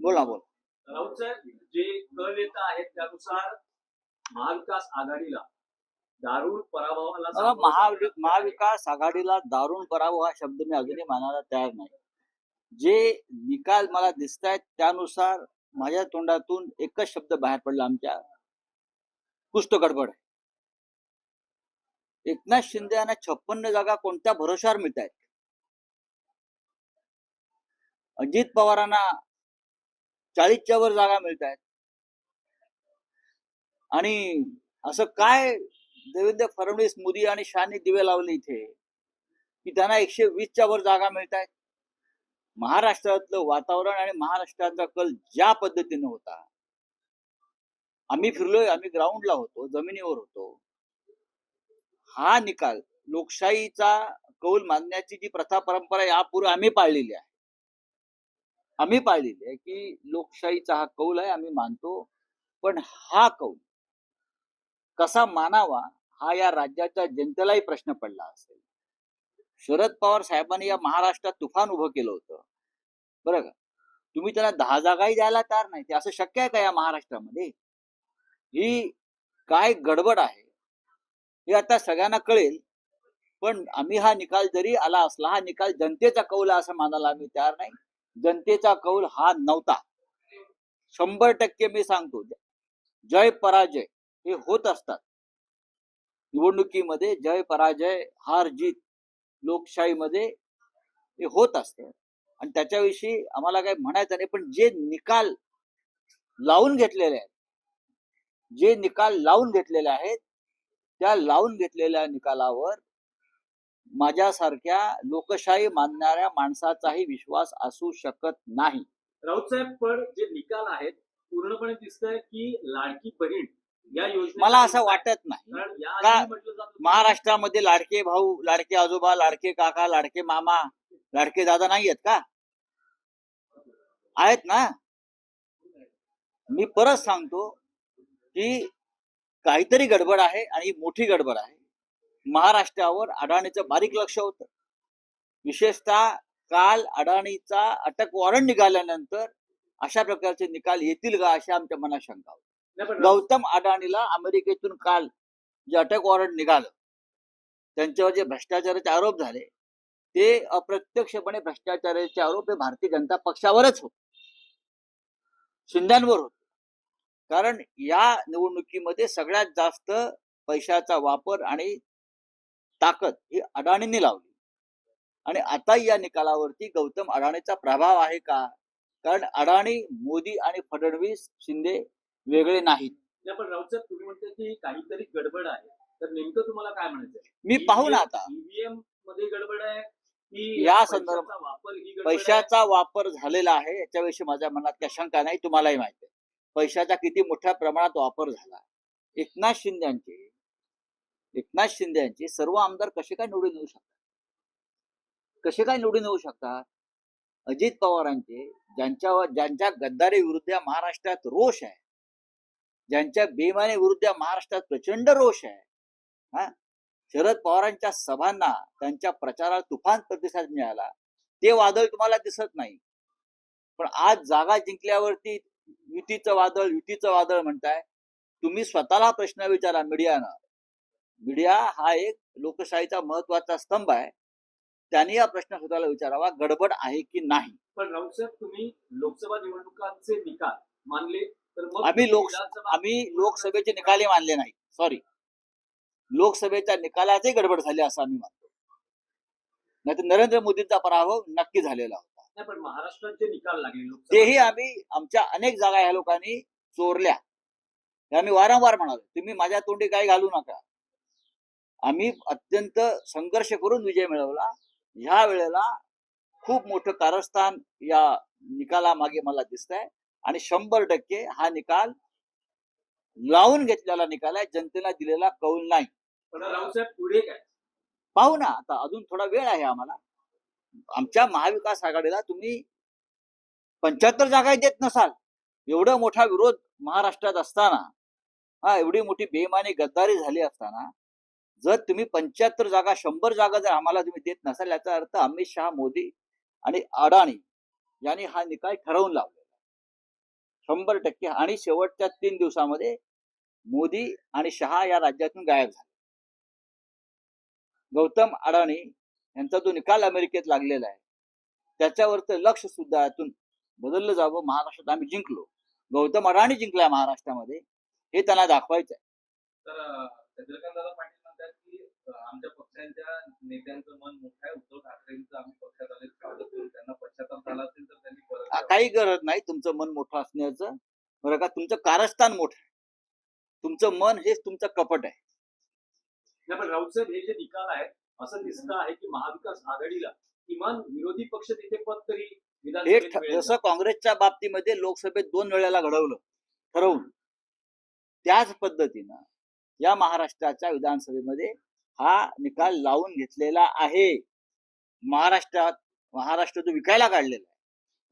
बोला बोल. राऊत साहेब जे कल येत आहेत त्यानुसार महाविकास आघाडीला दारुण पराभवाला महावि. महाविकास आघाडीला दारुण पराभव हा शब्द मी अजूनही मानायला तयार नाही. जे निकाल मला दिसत आहेत त्यानुसार माझ्या तोंडातून एकच शब्द बाहेर पडला आमच्या. कुस्त गडबड. एकनाथ शिंदे यांना छप्पन्न जागा कोणत्या भरोशावर मिळत आहेत अजित पवारांना चाळीसच्या वर जागा मिळत आहेत आणि असं काय देवेंद्र फडणवीस मोदी आणि शहानी दिवे लावले इथे? की त्यांना एकशे वीसच्या वर जागा मिळत आहेत महाराष्ट्रातलं वातावरण आणि महाराष्ट्राचा कल ज्या पद्धतीने होता? आम्ही फिरलोय आम्ही ग्राउंडला होतो जमिनीवर होतो. हा निकाल लोकशाहीचा कौल मानण्याची जी प्रथा परंपरा यापूर्वी आम्ही पाळलेली आहे. आम्ही पाळलेली आहे की लोकशाहीचा हा कौल आहे आम्ही मानतो. पण हा कौल कसा मानावा हा या राज्याच्या जनतेलाही प्रश्न पडला असेल. शरद पवार साहेबांनी या महाराष्ट्रात तुफान उभं केलं होतं. बरं का? तुम्ही त्यांना दहा जागाही द्यायला तयार नाही. ते असं शक्य आहे का या महाराष्ट्रामध्ये? ही काय गडबड आहे? हे आता सगळ्यांना कळेल. पण आम्ही हा निकाल जरी आला असला हा निकाल जनतेचा कौल असं मानायला आम्ही तयार नाही. जनतेचा कौल हा नव्हता. शंभर टक्के मी सांगतो जय पराजय हे होत असतात. निवडणुकीमध्ये जय पराजय हार जीत लोकशाहीमध्ये हे होत असत. आणि त्याच्याविषयी आम्हाला काही म्हणायचं नाही पण जे निकाल लावून घेतलेले आहेत जे निकाल लावून घेतलेले आहेत त्या लावून घेतलेल्या निकालावर माझ्यासारख्या लोकशाही मानणाऱ्या माणसाचाही विश्वास असू शकत नाही. राऊत साहेब पण जे निकाल आहेत पूर्णपणे दिसतंय की लाडकी बहीण या योजने मला असं वाटत नाही. का- महाराष्ट्रामध्ये लाडके भाऊ लाडके आजोबा लाडके काका लाडके मामा लाडके दादा नाही आहेत का? आहेत ना? मी परत सांगतो की काहीतरी गडबड आहे आणि मोठी गडबड आहे. महाराष्ट्रावर अडाणीचं बारीक लक्ष होतं. विशेषतः काल अडाणीचा अटक वॉरंट निघाल्यानंतर अशा प्रकारचे निकाल येतील का अशी आमच्या मनात शंका होती गौतम अडाणीला अमेरिकेतून काल जे अटक वॉरंट निघालं त्यांच्यावर जे भ्रष्टाचाराचे आरोप झाले ते अप्रत्यक्षपणे भ्रष्टाचाराचे आरोप हे भारतीय जनता पक्षावरच होते. शिंद्यांवर होते. कारण या निवडणुकीमध्ये सगळ्यात जास्त पैशाचा वापर आणि ताकद ही अडाणींनी लावली. आणि आता या निकालावरती गौतम अडाणीचा प्रभाव आहे का? कारण अडाणी मोदी आणि फडणवीस शिंदे वेगळे नाहीत. नाही, पण राऊत तुम्ही म्हणते की काहीतरी गडबड आहे. तर नेमकं तुम्हाला काय म्हणायचंय? मी पाहू ना आता. ईव्हीएममध्ये गडबड आहे या संदर्भात-? पैशाचा वापर झालेला आहे याच्याविषयी माझ्या मनात काही शंका नाही तुम्हालाही माहिती आहे. पैशाचा किती मोठ्या प्रमाणात वापर झाला. एकनाथ शिंदेचे एकनाथ यांचे सर्व आमदार कसे काय निवडून येऊ शकतात? कसे काय निवडून येऊ शकतात? अजित पवारांचे ज्यांच्यावर ज्यांच्या गद्दारी विरुद्ध महाराष्ट्रात रोष आहे ज्यांच्या बेमाने विरुद्ध महाराष्ट्रात प्रचंड रोष आहे हा? शरद पवारांच्या सभांना त्यांच्या प्रचाराला तुफान प्रतिसाद मिळाला. ते वादळ तुम्हाला दिसत नाही. पण आज जागा जिंकल्यावरती युतीचं वादळ युतीचं वादळ म्हणताय तुम्ही स्वतःला प्रश्न विचारा मीडियानं. मीडिया हा एक लोकशाहीचा महत्त्वाचा स्तंभ आहे. त्यांनी हा प्रश्न स्वतःला विचारावा गडबड आहे की नाही? पण राऊत साहेब तुम्ही लोकसभा निवडणुकांचे निकाल मानले तर आम्ही लोक आम्ही लोकसभेचे निकालही मानले नाही. सॉरी लोकसभेच्या निकालाचे गडबड झाले असं आम्ही मानतो. नाही तर नरेंद्र मोदींचा पराभव नक्की झालेला होता. पण महाराष्ट्रात जे निकाल लागले तेही आम्ही आमच्या अनेक जागा ह्या लोकांनी चोरल्या. आम्ही वारंवार म्हणालो तुम्ही माझ्या तोंडी काय घालू नका. आम्ही अत्यंत संघर्ष करून विजय मिळवला. ह्या वेळेला खूप मोठं कारस्थान या निकालामागे मला दिसत आहे आणि शंभर टक्के हा निकाल लावून घेतलेला निकाल आहे. जनतेला दिलेला कौल नाही. पुढे काय? पाहू ना आता अजून थोडा वेळ आहे आम्हाला. आमच्या महाविकास आघाडीला तुम्ही पंच्याहत्तर जागा देत नसाल. एवढा मोठा विरोध महाराष्ट्रात असताना हा एवढी मोठी बेमानी गद्दारी झाली असताना जर तुम्ही पंच्याहत्तर जागा शंभर जागा जर आम्हाला तुम्ही देत नसाल याचा अर्थ अमित शहा मोदी आणि अडाणी यांनी हा निकाल ठरवून लावलेला शंभर टक्के आणि शेवटच्या तीन दिवसामध्ये मोदी आणि शहा या राज्यातून गायब झाले. गौतम अडाणी यांचा जो निकाल अमेरिकेत लागलेला आहे त्याच्यावरचं लक्ष सुद्धा यातून बदललं जावं महाराष्ट्रात आम्ही जिंकलो. गौतम अडाणी जिंकलाय महाराष्ट्रामध्ये हे त्यांना दाखवायचं आहे. आमच्या पक्षांच्या नेत्यांचं मन मोठं आहे. उद्धव ठाकरेंचं आम्ही पक्षात आले स्वागत करू. त्यांना पश्चाताप झाला असेल तर त्यांनी परत. काही गरज नाही. तुमचं मन मोठं असण्याचं. बरं का? तुमचं कारस्थान मोठं आहे. तुमचं मन हेच तुमचं कपट आहे. नाही पण राऊत साहेब हे जे निकाल आहेत असं दिसतं आहे की महाविकास आघाडीला किमान विरोधी पक्ष तिथे पद तरी हे जसं काँग्रेसच्या बाबतीमध्ये लोकसभेत दोन वेळेला घडवलं ठरवून त्याच पद्धतीनं या महाराष्ट्राच्या विधानसभेमध्ये हा निकाल लावून घेतलेला आहे. महाराष्ट्रात महाराष्ट्र जो विकायला काढलेला आहे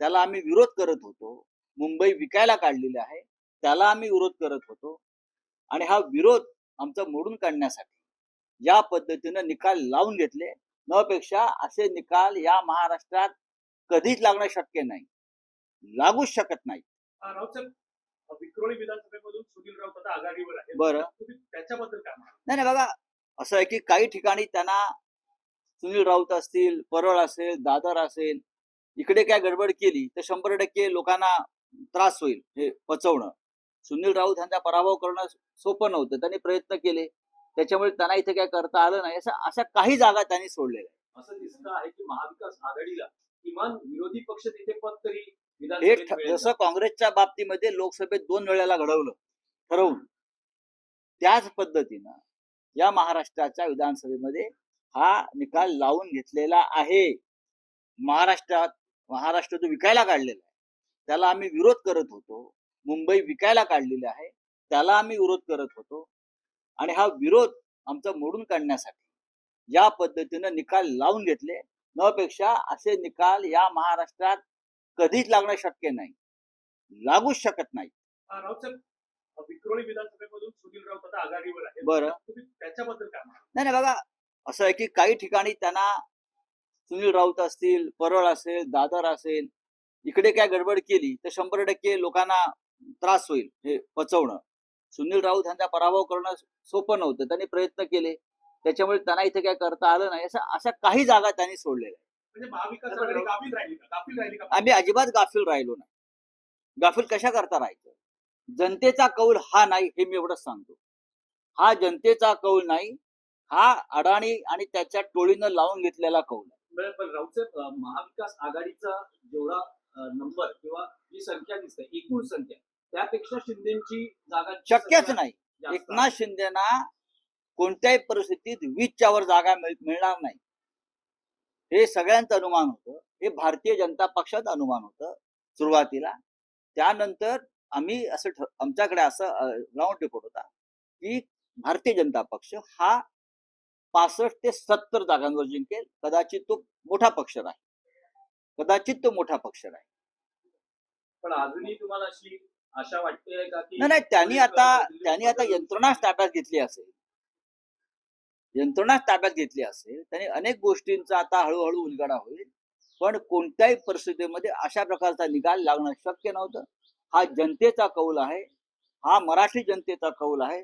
त्याला आम्ही विरोध करत होतो. मुंबई विकायला काढलेली आहे त्याला आम्ही विरोध करत होतो. आणि हा विरोध आमचा मोडून काढण्यासाठी या पद्धतीनं निकाल लावून घेतले. न पेक्षा असे निकाल या महाराष्ट्रात कधीच लागणं शक्य नाही. लागूच शकत नाही विक्रोळी विधानसभेमधून सुनील राऊत आता आघाडीवर आहे बरं. त्याच्याबद्दल काय नाही बघा असं आहे की काही ठिकाणी त्यांना सुनील राऊत असतील परळ असेल दादर असेल इकडे काय गडबड केली तर शंभर टक्के लोकांना त्रास होईल हे पचवणं. सुनील राऊत यांचा पराभव करणं सोपं नव्हतं. त्यांनी प्रयत्न केले. त्याच्यामुळे त्यांना इथे काय करता आलं नाही. असं अशा काही जागा त्यांनी सोडलेल्या. असं दिसतं आहे की महाविकास आघाडीला किमान विरोधी पक्ष तिथे पद तरी हे जसं काँग्रेसच्या बाबतीमध्ये लोकसभेत दोन वेळेला घडवलं ठरवून त्याच पद्धतीनं या महाराष्ट्राच्या विधानसभेमध्ये हा निकाल लावून घेतलेला आहे. महाराष्ट्रात महाराष्ट्र जो विकायला काढलेला आहे त्याला आम्ही विरोध करत होतो. मुंबई विकायला काढलेली आहे त्याला आम्ही विरोध करत होतो. आणि हा विरोध आमचा मोडून काढण्यासाठी या पद्धतीनं निकाल लावून घेतले. न पेक्षा असे निकाल या महाराष्ट्रात कधीच लागणं शक्य नाही. लागूच शकत नाही. राऊत साहेब विक्रोळी विधानसभेमधून सुनील राऊत आता आघाडीवर आहे बरं. तुम्ही त्याच्याबद्दल काय? नाही नाही बघा असं आहे की काही ठिकाणी त्यांना सुनील राऊत असतील परळ असेल दादर असेल इकडे काय गडबड केली तर शंभर टक्के लोकांना त्रास होईल हे पचवणं. सुनील राऊत यांचा पराभव करणं सोपं नव्हतं त्यांनी प्रयत्न केले. त्याच्यामुळे त्यांना इथे काय करता आलं नाही असं अशा काही जागा त्यांनी सोडलेल्या आहेत. म्हणजे महाविकास आघाडी गाफील राहिली का? गाफील राहिली का? आम्ही अजिबात गाफील राहिलो नाही. गाफील कशा करता राहायचं? जनतेचा कौल हा नाही हे मी एवढंच सांगतो. हा जनतेचा कौल नाही हा अडाणी आणि त्याच्या टोळीनं लावून घेतलेला कौल आहे. पण महाविकास आघाडीचा जेवढा नंबर किंवा जी संख्या दिसते एकूण संख्या त्यापेक्षा शिंदेची जागा शक्यच नाही. एकनाथ शिंदेना कोणत्याही परिस्थितीत वीसच्या वर जागा मिळ- मिळणार नाही. हे सगळ्यांचं अनुमान होतं. हे भारतीय जनता पक्षात अनुमान होतं सुरुवातीला. त्यानंतर आम्ही असं आमच्याकडे असं ग्राउंड रिपोर्ट होता की भारतीय जनता पक्ष हा पासष्ट ते सत्तर जागांवर जिंकेल. कदाचित तो मोठा पक्ष राहील कदाचित तो मोठा पक्ष राहील पण अजूनही तुम्हाला अशी आशा वाटते का की नाही नाही त्यांनी आता त्यांनी आता यंत्रणाच ताब्यात घेतली असेल. यंत्रणाच ताब्यात घेतली असेल. त्यांनी अनेक गोष्टींचा आता हळूहळू उलगडा होईल. पण कोणत्याही परिस्थितीमध्ये अशा प्रकारचा निकाल लागणं शक्य नव्हतं. हा जनतेचा कौल आहे हा मराठी जनतेचा कौल आहे.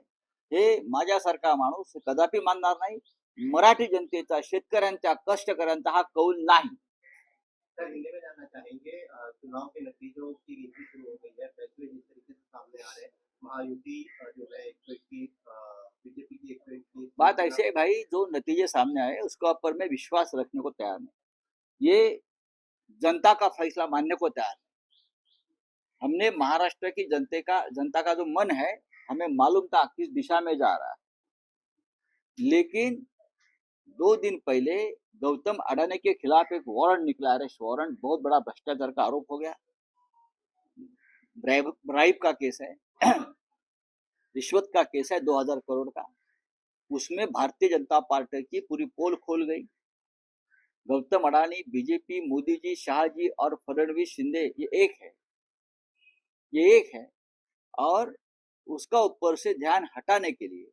हे माझ्यासारखा माणूस कदापि मानणार नाही. मराठी जनतेचा शेतकऱ्यांच्या कष्टकऱ्यांचा हा कौल नाही. सर चुनाव के नतीजों की शुरू हो गई है फैसले जिस तरीके से सामने आ रहे हैं महायुति जो है एक सौ इक्कीस बीजेपी की एक सौ इक्कीस बात ऐसे है भाई जो नतीजे सामने आए उसके ऊपर मैं विश्वास रखने को तैयार नहीं ये जनता का फैसला मानने को तैयार नहीं हमने महाराष्ट्र की जनते का, जनता का जो मन है, हमें मालूम था किस दिशा में जा रहा है। लेकिन दो दिन पहले गौतम अडानी के खिलाफ एक वारंट निकला। अरे वारंट बहुत बड़ा भ्रष्टाचार का आरोप हो गया। ब्राइब का केस है। रिश्वत का केस है 2000 करोड़ का। उसमें भारतीय जनता पार्टी की पूरी पोल खोल गई। गौतम अडानी, बीजेपी मोदी जी शाह जी और फडणवीस शिंदे, ये एक है। ये एक है और उसका ऊपर से ध्यान हटाने के लिए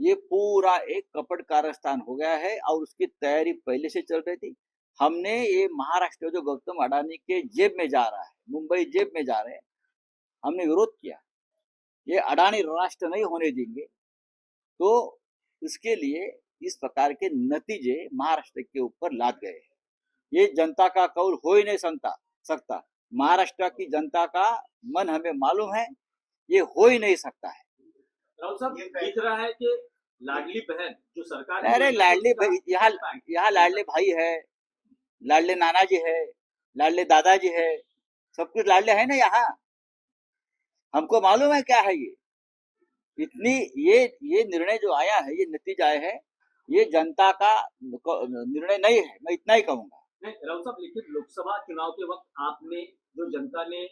ये पूरा एक कपट कारस्तान हो गया है और उसकी तैयारी पहले से चल रही थी। हमने ये महाराष्ट्र जो गौतम अडानी के जेब में जा रहा है, मुंबई जेब में जा रहे हैं, हमने विरोध किया। ये अडानी राष्ट्र नहीं होने देंगे। तो इसके लिए इस प्रकार के नतीजे महाराष्ट्र के ऊपर लाद गए ये जनता का कौल हो ही नहीं सकता सकता। महाराष्ट्र की जनता का मन हमें मालूम है ये हो ही नहीं सकता है। राउत साहब दिख रहा है कि लाडली बहन जो सरकार अरे लाडली भाई यहाँ यहाँ लाडले भाई है लाडले नाना जी है लाडले दादाजी है सब कुछ लाडले है ना यहाँ? हमको मालूम है क्या है ये? इतनी ये ये निर्णय जो आया है ये नतीजा आया है ये जनता का निर्णय नहीं है मैं इतना ही कहूँगा। नहीं साहब लेकिन लोकसभा चुनाव के वक्त आपने जो जनता ने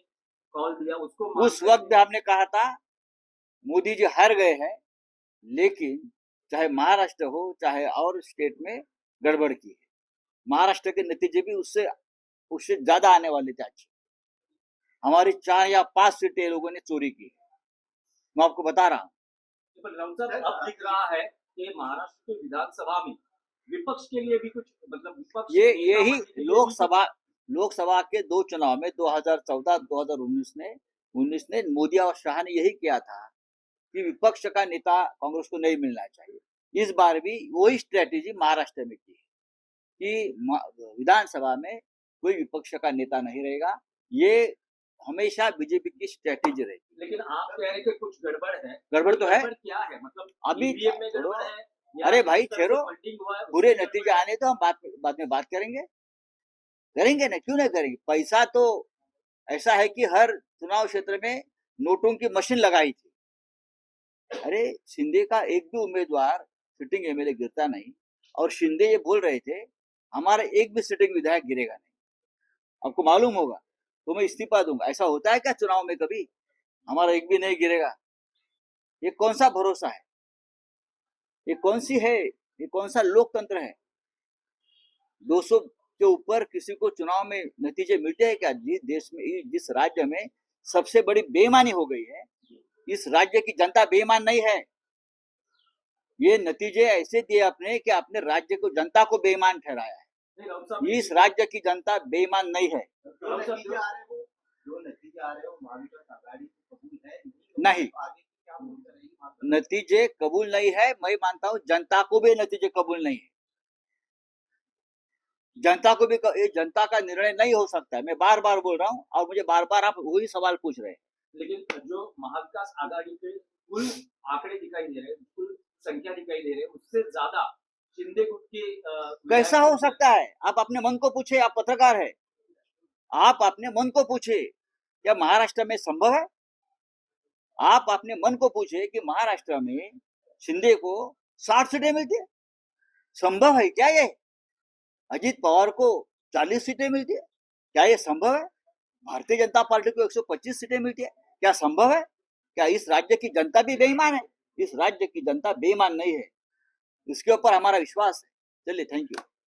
कॉल दिया उसको उस वक्त हमने कहा था मोदी जी हार गए हैं लेकिन चाहे महाराष्ट्र हो चाहे और स्टेट में गड़बड़ की है। महाराष्ट्र के नतीजे भी उससे उससे ज़्यादा आने वाले थे हमारी चार या पाँच सीटें लोगों ने चोरी की मैं आपको बता रहा हूँ। साहब अब दिख रहा है कि महाराष्ट्र के विधानसभा में विपक्ष के लिए भी कुछ मतलब विपक्ष ये यही लोकसभा लोकसभा के दो चुनाव में 2014 2019 ने 19 ने मोदी और शाह ने यही किया था कि विपक्ष का नेता कांग्रेस को नहीं मिलना चाहिए। इस बार भी वही स्ट्रेटेजी महाराष्ट्र में की कि विधानसभा में कोई विपक्ष का नेता नहीं रहेगा। ये हमेशा बीजेपी की स्ट्रेटेजी रहेगी लेकिन आप कह रहे हैं कि कुछ गड़बड़ है। गड़बड़ तो है। गड़बड़ क्या है? मतलब अभी में गड़बड़ है? अरे भाई, हुआ है, बुरे नतीजे आने तो हम बाद में बाद में बात करेंगे। करेंगे ना? क्यों नहीं करेंगे पैसा तो ऐसा है कि हर चुनाव क्षेत्र में नोटों की मशीन लगाई थी। अरे शिंदे का एक भी उम्मीदवार सिटिंग एमएलए गिरता नहीं और शिंदे ये बोल रहे थे हमारा एक भी सिटिंग विधायक गिरेगा नहीं। आपको मालूम होगा तो मैं इस्तीफा दूँगा। ऐसा होता है क्या चुनाव में कभी? हमारा एक भी नहीं गिरेगा? ये कौन सा भरोसा है? ये कौन सी है? ये कौन सा लोकतंत्र है? 200 के ऊपर किसी को चुनाव में नतीजे मिलते हैं क्या? जिस देश में जिस राज्य में सबसे बड़ी बेईमानी हो गई है इस राज्य की जनता बेईमान नहीं है। ये नतीजे ऐसे दिए अपने कि अपने राज्य को जनता को बेईमान ठहराया है। इस राज्य की जनता बेईमान नहीं है। नहीं। नतीजे कबूल नहीं है मैं मानता हूँ जनता को भी नतीजे कबूल नहीं है। जनता को भी ये जनता का निर्णय नहीं हो सकता है। मैं बार बार बोल रहा हूँ और मुझे बार बार आप वही सवाल पूछ रहे हैं। लेकिन जो महाविकास आघाड़ी के कुल आंकड़े दिखाई दे रहे हैं कुल संख्या दिखाई दे रहे हैं उससे ज़्यादा शिंदे गुट के कैसा हो सकता है? आप अपने मन को पूछे आप पत्रकार है। आप अपने मन को पूछे क्या महाराष्ट्र में संभव है? आप अपने मन को पूछे कि महाराष्ट्र में शिंदे को साठ सीटें मिलती है? संभव है क्या ये? अजीत पवार को चालीस सीटें मिलती है? क्या ये संभव है? भारतीय जनता पार्टी को 125 सीटें मिलती है? क्या संभव है? क्या इस राज्य की जनता भी बेईमान है? इस राज्य की जनता बेईमान नहीं है। इसके ऊपर हमारा विश्वास है। चलिए थैंक यू